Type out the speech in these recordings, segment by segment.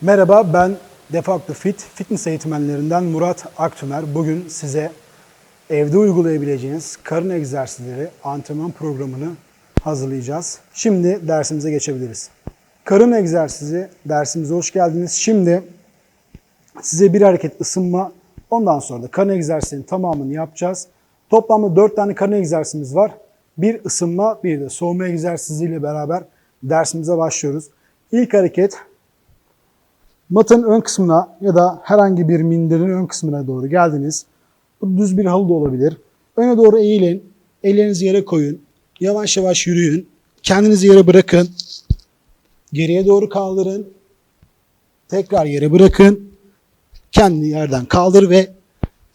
Merhaba ben Defakto Fit fitness eğitmenlerinden Murat Aktümer. Bugün size evde uygulayabileceğiniz karın egzersizleri antrenman programını hazırlayacağız. Şimdi dersimize geçebiliriz. Karın egzersizi dersimize hoş geldiniz. Şimdi size bir hareket ısınma, ondan sonra da karın egzersizinin tamamını yapacağız. Toplamda 4 tane karın egzersizimiz var. Bir ısınma, bir de soğuma egzersiziyle beraber dersimize başlıyoruz. İlk hareket matın ön kısmına ya da herhangi bir minderin ön kısmına doğru geldiniz. Bu düz bir halı da olabilir. Öne doğru eğilin, ellerinizi yere koyun, yavaş yavaş yürüyün, kendinizi yere bırakın, geriye doğru kaldırın, tekrar yere bırakın, kendini yerden kaldır ve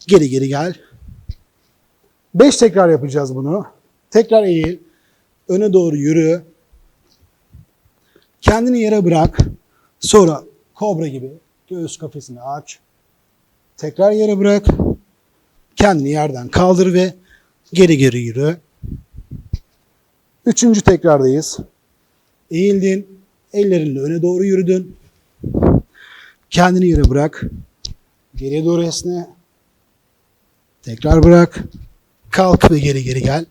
geri geri gel. 5 tekrar yapacağız bunu. Tekrar eğil, öne doğru yürü, kendini yere bırak, sonra kobra gibi göğüs kafesini aç, tekrar yere bırak, kendini yerden kaldır ve geri geri yürü. Üçüncü tekrardayız. Eğildin, ellerinle öne doğru yürüdün. Kendini yere bırak. Geriye doğru esne. Tekrar bırak. Kalk ve geri geri gel.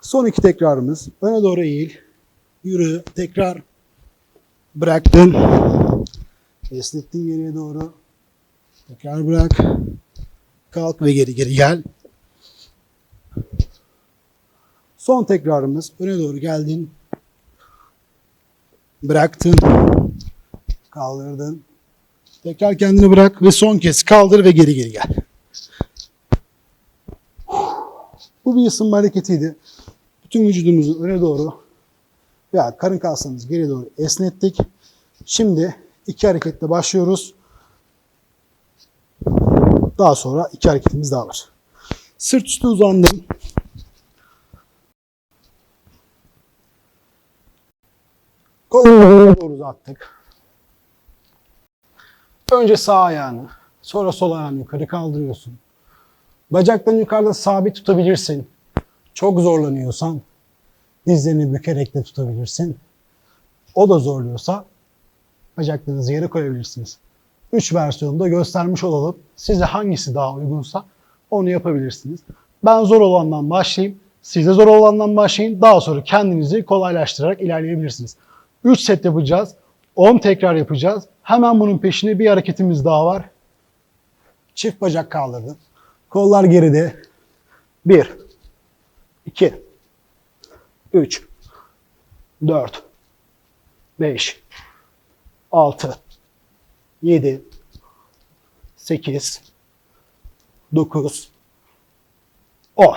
Son iki tekrarımız. Öne doğru eğil. Yürü. Tekrar. Bıraktın. Esnettin geriye doğru. Tekrar bırak. Kalk ve geri geri gel. Son tekrarımız. Öne doğru geldin. Bıraktın. Kaldırdın. Tekrar kendini bırak ve son kez kaldır ve geri geri gel. Bu bir ısınma hareketiydi. Bütün vücudumuzu öne doğru veya karın kaslarımızı geri doğru esnettik. Şimdi iki hareketle başlıyoruz. Daha sonra iki hareketimiz daha var. Sırt üstü uzandım. Kolları doğru uzattık. Önce sağ ayağını, sonra sol ayağını yukarı kaldırıyorsun. Bacaklarını yukarıda sabit tutabilirsin. Çok zorlanıyorsan dizlerini bükerek de tutabilirsin. O da zorluyorsa bacaklarınızı yere koyabilirsiniz. Üç versiyonda göstermiş olalım. Size hangisi daha uygunsa onu yapabilirsiniz. Ben zor olandan başlayayım. Siz de zor olandan başlayın. Daha sonra kendinizi kolaylaştırarak ilerleyebilirsiniz. 3 set yapacağız. 10 tekrar yapacağız. Hemen bunun peşine bir hareketimiz daha var. Çift bacak kaldırdım. Kollar geride. 1 2 3 4 5 6 7 8 9 10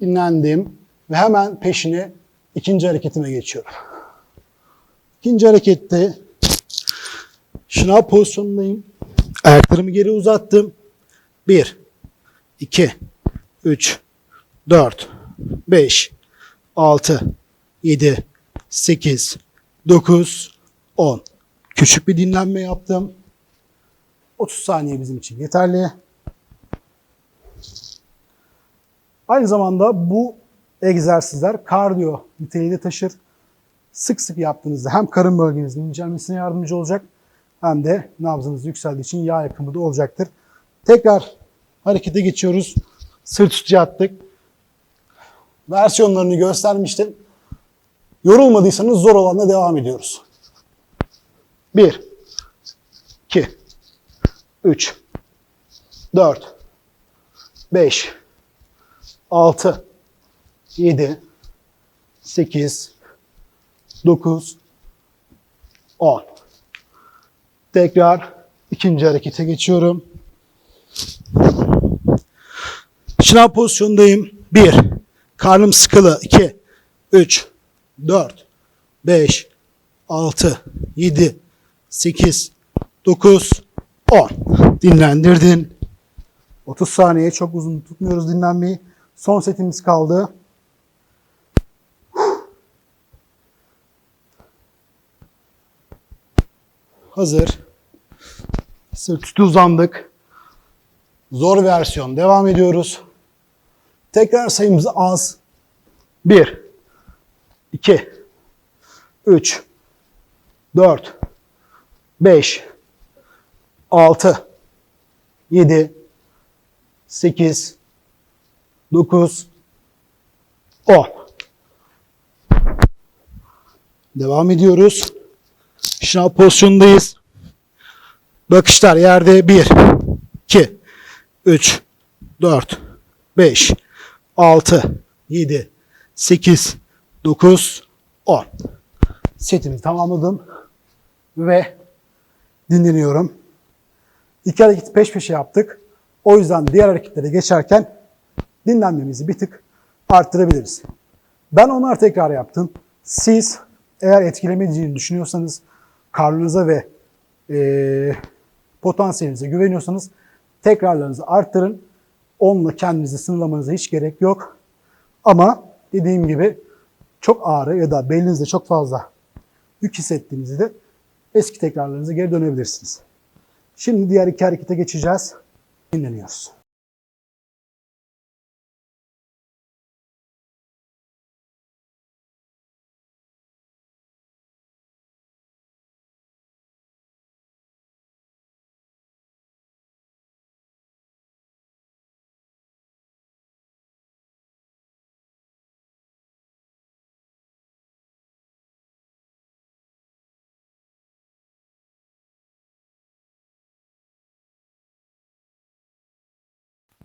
Dinlendim ve hemen peşine ikinci hareketime geçiyorum. İkinci harekette şınav pozisyonundayım. Ayaklarımı geri uzattım. 1 2 3 4 5 6 7 8 9 10 Küçük bir dinlenme yaptım. 30 saniye bizim için yeterli. Aynı zamanda bu egzersizler kardiyo niteliğini taşır. Sık sık yaptığınızda hem karın bölgenizin incelmesine yardımcı olacak hem de nabzınız yükseldiği için yağ yakımı da olacaktır. Tekrar harekete geçiyoruz. Sırt üstü attık. Versiyonlarını göstermiştim. Yorulmadıysanız zor olanla devam ediyoruz. 1 2 3 4 5 6 7 8 9 10 Tekrar ikinci harekete geçiyorum. Şınav pozisyondayım. 1 Karnım sıkılı. 2 3 4 5 6 7 8 9 10 Dinlendirdin. 30 saniye çok uzun tutmuyoruz dinlenmeyi. Son setimiz kaldı. Hazır. Sırt üstü uzandık. Zor versiyon. Devam ediyoruz. Tekrar sayımız az. 1 2 3 4, 5, 6, 7, 8, 9, 10. Devam ediyoruz. Şınav pozisyondayız. Bakışlar yerde 1, 2, 3, 4, 5, 6, 7, 8, 9, 10. Setimi tamamladım ve dinleniyorum. İki hareket peş peşe yaptık. O yüzden diğer hareketlere geçerken dinlenmemizi bir tık arttırabiliriz. Ben onlar tekrar yaptım. Siz eğer etkilemeyeceğini düşünüyorsanız karnınıza ve eee potansiyelinize güveniyorsanız tekrarlarınızı arttırın. Onunla kendinizi sınırlamanıza hiç gerek yok. Ama dediğim gibi çok ağrı ya da belinizde çok fazla yük hissettiğinizde eski tekrarlarınıza geri dönebilirsiniz. Şimdi diğer iki harekete geçeceğiz. Dinleniyoruz.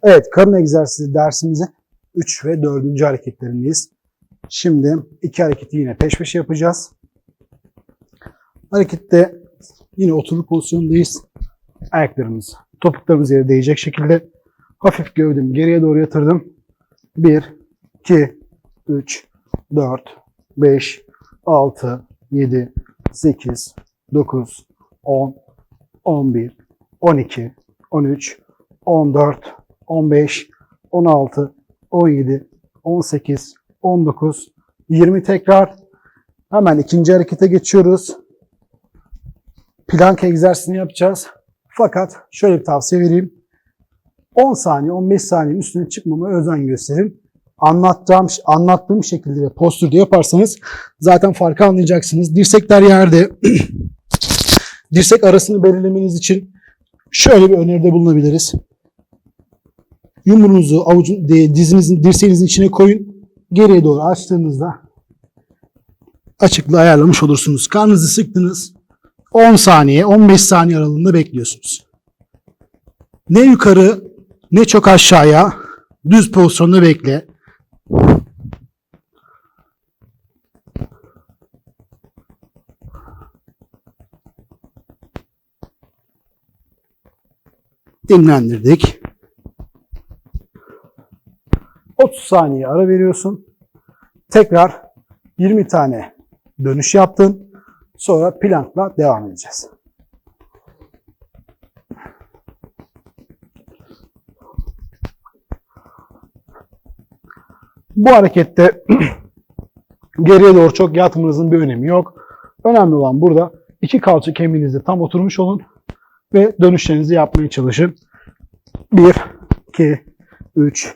Evet, karın egzersizi dersimizin 3 ve 4. hareketlerindeyiz. Şimdi iki hareketi yine peş peşe yapacağız. Harekette yine oturuk pozisyondayız. Ayaklarımız, topuklarımız yere değecek şekilde hafif gövdemi geriye doğru yatırdım. 1, 2, 3, 4, 5, 6, 7, 8, 9, 10, 11, 12, 13, 14, 15, 16, 17, 18, 19, 20 tekrar. Hemen ikinci harekete geçiyoruz. Plank egzersizini yapacağız. Fakat şöyle bir tavsiye vereyim. 10 saniye, 15 saniye üstüne çıkmama özen gösterin. Anlattığım, anlattığım şekilde ve postürde yaparsanız zaten farkı anlayacaksınız. Dirsekler yerde. Dirsek arasını belirlemeniz için şöyle bir öneride bulunabiliriz. Yumruğunuzu avucun, dizinizin, dirseğinizin içine koyun. Geriye doğru açtığınızda açıklığı ayarlamış olursunuz. Karnınızı sıktınız. 10 saniye, 15 saniye aralığında bekliyorsunuz. Ne yukarı ne çok aşağıya düz pozisyonda bekle. Dinlendirdik. 30 saniye ara veriyorsun. Tekrar 20 tane dönüş yaptın. Sonra plankla devam edeceğiz. Bu harekette geriye doğru çok yatmanızın bir önemi yok. Önemli olan burada iki kalça kemiğinizde tam oturmuş olun ve dönüşlerinizi yapmaya çalışın. 1, 2, 3,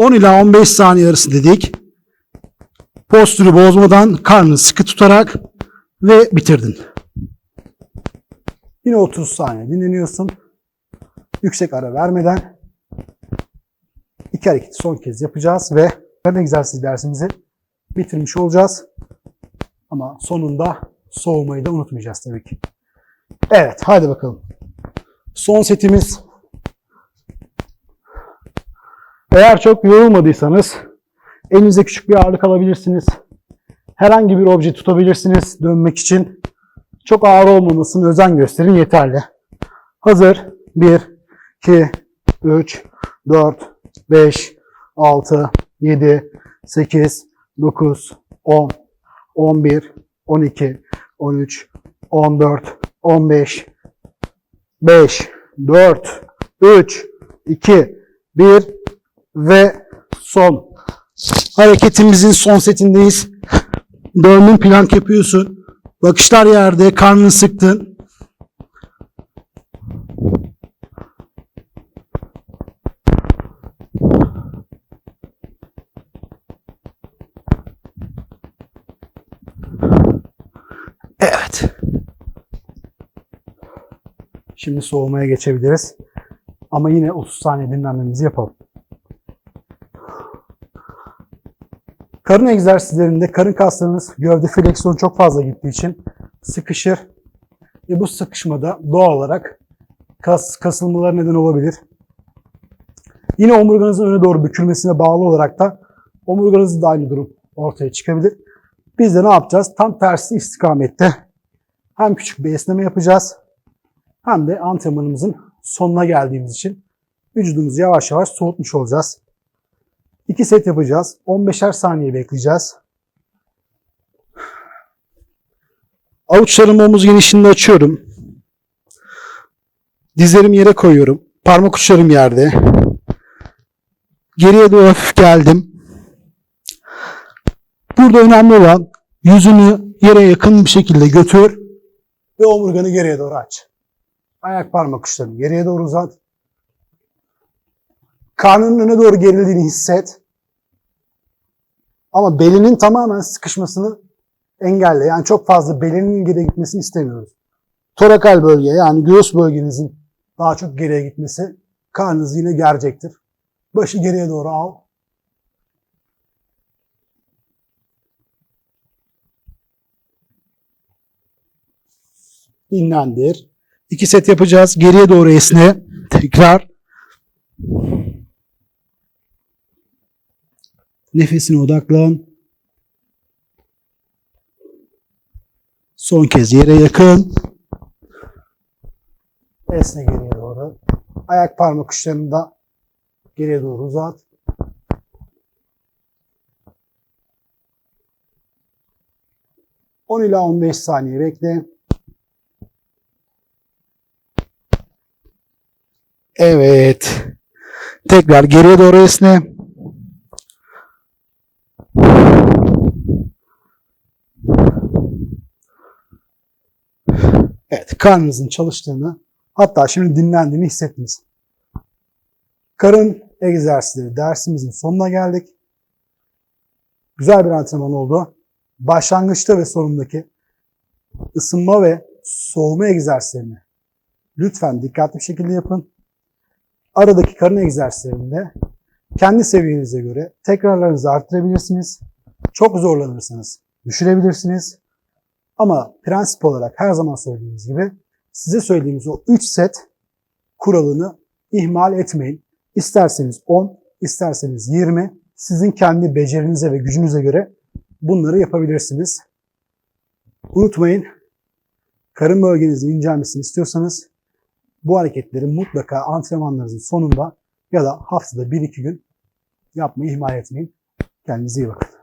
...10 ila 15 saniye arası dedik. Postürü bozmadan karnını sıkı tutarak ve bitirdin. Yine 30 saniye dinleniyorsun. Yüksek ara vermeden iki hareketi son kez yapacağız ve karın egzersiz dersimizi bitirmiş olacağız. Ama sonunda soğumayı da unutmayacağız tabii ki. Evet, hadi bakalım. Son setimiz. Eğer çok yorulmadıysanız elinize küçük bir ağırlık alabilirsiniz. Herhangi bir obje tutabilirsiniz dönmek için. Çok ağır olmamasına özen gösterin yeterli. Hazır. 1, 2, 3, 4, 5, 6, 7, 8, 9, 10, 11, 12, 13, 14, 15, 5, 4, 3, 2, 1 ve son. Hareketimizin son setindeyiz. Döndün plank yapıyorsun. Bakışlar yerde, karnını sıktın. Evet. Şimdi soğumaya geçebiliriz. Ama yine 30 saniye dinlenmemizi yapalım. Karın egzersizlerinde karın kaslarınız gövde fleksiyonu çok fazla gittiği için sıkışır. Ve bu sıkışmada doğal olarak kas kasılmalar neden olabilir. Yine omurganızın öne doğru bükülmesine bağlı olarak da omurganızda da aynı durum ortaya çıkabilir. Biz de ne yapacağız? Tam tersi istikamette hem küçük bir esneme yapacağız hem de antrenmanımızın sonuna geldiğimiz için vücudumuzu yavaş yavaş soğutmuş olacağız. İki set yapacağız. 15'er saniye bekleyeceğiz. Avuçlarımı omuz genişliğinde açıyorum. Dizlerimi yere koyuyorum. Parmak uçlarım yerde. Geriye doğru hafif geldim. Burada önemli olan yüzünü yere yakın bir şekilde götür ve omurganı geriye doğru aç. Ayak parmak uçlarını geriye doğru uzat. Karnının öne doğru gerildiğini hisset. Ama belinin tamamen sıkışmasını engelle. Yani çok fazla belinin geriye gitmesini istemiyoruz. Torakal bölge yani göğüs bölgenizin daha çok geriye gitmesi karnınızı yine gerecektir. Başı geriye doğru al. Dinlendir. İki set yapacağız. Geriye doğru esne. Tekrar. Nefesine odaklan. Son kez yere yakın. Esne geriye doğru. Ayak parmak uçlarını da geriye doğru uzat. On ila 15 saniye bekle. Evet. Tekrar geriye doğru esne. Evet, karnınızın çalıştığını, hatta şimdi dinlendiğini hissettiniz. Karın egzersizleri dersimizin sonuna geldik. Güzel bir antrenman oldu. Başlangıçta ve sonundaki ısınma ve soğuma egzersizlerini lütfen dikkatli bir şekilde yapın. Aradaki karın egzersizlerinde kendi seviyenize göre tekrarlarınızı arttırabilirsiniz. Çok zorlanırsanız düşürebilirsiniz. Ama prensip olarak her zaman söylediğimiz gibi size söylediğimiz o 3 set kuralını ihmal etmeyin. İsterseniz 10, isterseniz 20, sizin kendi becerinize ve gücünüze göre bunları yapabilirsiniz. Unutmayın, karın bölgenizin incelmesini istiyorsanız bu hareketleri mutlaka antrenmanlarınızın sonunda ya da haftada 1-2 gün yapmayı ihmal etmeyin. Kendinize iyi bakın.